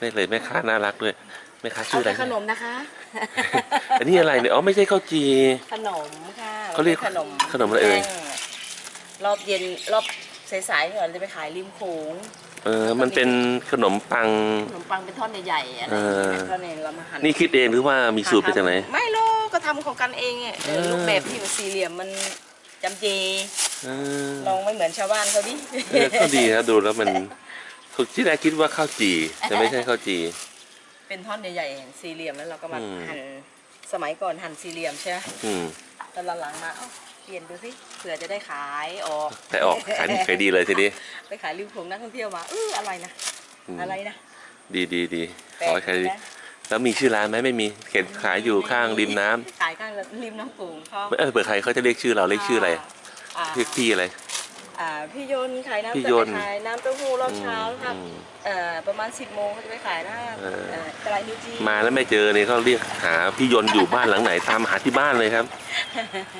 ได้เลยแม่ค้าน่ารักด้วยแม่ค้าเอาชื่ออะไรแต่ขนมนะคะ อันนี้อะไรเนี่ยอ๋อไม่ใช่ข้าวจี ขนมค่ะเขาเรียกขนมขนมอะไรเอ่ยแห้งรอบเย็นรอบสายๆเราจะไปขายริมโขงเออมันเป็นขนมปัง ขนมปังเป็นท่อนใหญ่ๆอะไรเออ ท่อนนี้เรามาหั่นนี่คิดเองหรือว่ามีสูตรมาจากไหน ไม่รู้ก็ทำของกันเองอะเออเออ รูปแบบที่มันสี่เหลี่ยมมันจำเจเออลองไม่เหมือนชาวบ้านเขาดิ เออก็ดีนะดูแล้วมัน ที่แรกคิดว่าข้าวจีแต่ไม่ใช่ข้าวจี เป็นท่อนใหญ่ๆสี่เหลี่ยมแล้วเราก็มาอืม หั่นสมัยก่อนหั่นสี่เหลี่ยมใช่ไหมอืม ตอนหลังๆมาเอ้าเปลี่ยนดูสิเผื่อจะได้ขายออก แต่ออกขายขายดีเลยทีนี้ ไปขายริมโขงนักท่องเที่ยวมาเอออะไรนะอืม อะไรนะดีดีดีแปลขอกให้ขายดีนะแล้วมีชื่อร้านไหมไม่มีเข็นขายอยู่ข้างริมน้ำขายข้างริมน้ำโขงเขาเออเปิดใครเขาจะเรียกชื่อเราเรียกชื่ออะไรอ่าเรียกพี่อะไร อ่าพี่ยนต์ขายน้ำพี่ยนต์ขายน้ำเต้าหู้รอบเช้าครับอืม เอ่อประมาณ 10โมงเขาจะไปขายหน้าเออ เอ่อตลาดนิวจีมาแล้วไม่เจอเนี่ยเขาเรียกหาพี่ยนต์อยู่บ้านหลังไหนตามหาที่บ้านเลยครับ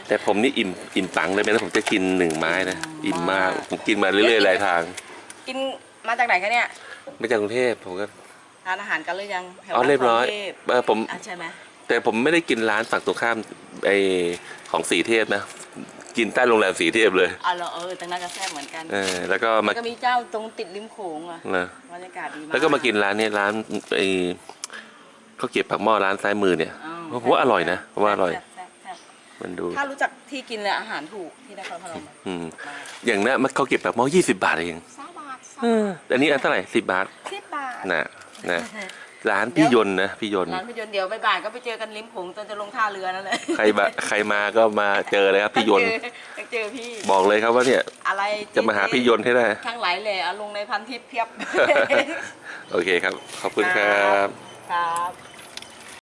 แต่ผมนี่อิ่มอิ่มปังเลยไหมนะผมจะกินหนึ่งไม้นะอิ่มมากผมกินมาเรื่อยๆหลายทาง กินมาจากไหนคะเนี่ยไม่จากกรุงเทพผมก็ทานอาหารกันหรือยังแถวอ๋อเรียบร้อยกงทพเออผม อะใช่ไหมแต่ผมไม่ได้กินร้านฝั่งตรงข้ามไอของสีเทพนะ กินใต้โรงแรมสีเทพเลย อ๋อเหรอเออตรงนั้นก็แซ่บเหมือนกันเออแล้วก็มาแล้วก็มีเจ้าตรงติดริมโขงอะนะบรรยากาศดีมากแล้วก็มากินร้านเนี้ร้านไอข้าวเกรี๊ยวปากหม้อร้านซ้ายมือเนี่ยอ๋อผมว่าอร่อยนะผมว่าอร่อย แซ่บแซ่บแซ่บมันดู ถ้ารู้จักที่กินเลยอาหารถูกที่นครพนมอืม มาอย่างนั้นมันข้าวเกรี๊ยวปากหม้อยี่สิบบาทเองสามบาทสามเอออันนี้อันเท่าไหร่สิบบาท สิบบาท นะนะ ร้านพี่ยนต์นะพี่ยนต์ร้านพี่ยนต์เดี๋ยวบ่ายๆก็ไปเจอกันริมโขงตอนจะลงท่าเรือนั่นแหละใครมาใครมาก็มาเจอเลยครับพี่ยนต์ต้องเจอพี่บอกเลยครับว่าเนี่ย อะไรจะมาหาพี่ยนต์ให้ได้ทั้งหลายแหล่เอาลงในพันทิปเพียบโอเคครับ ขอบคุณครับครับ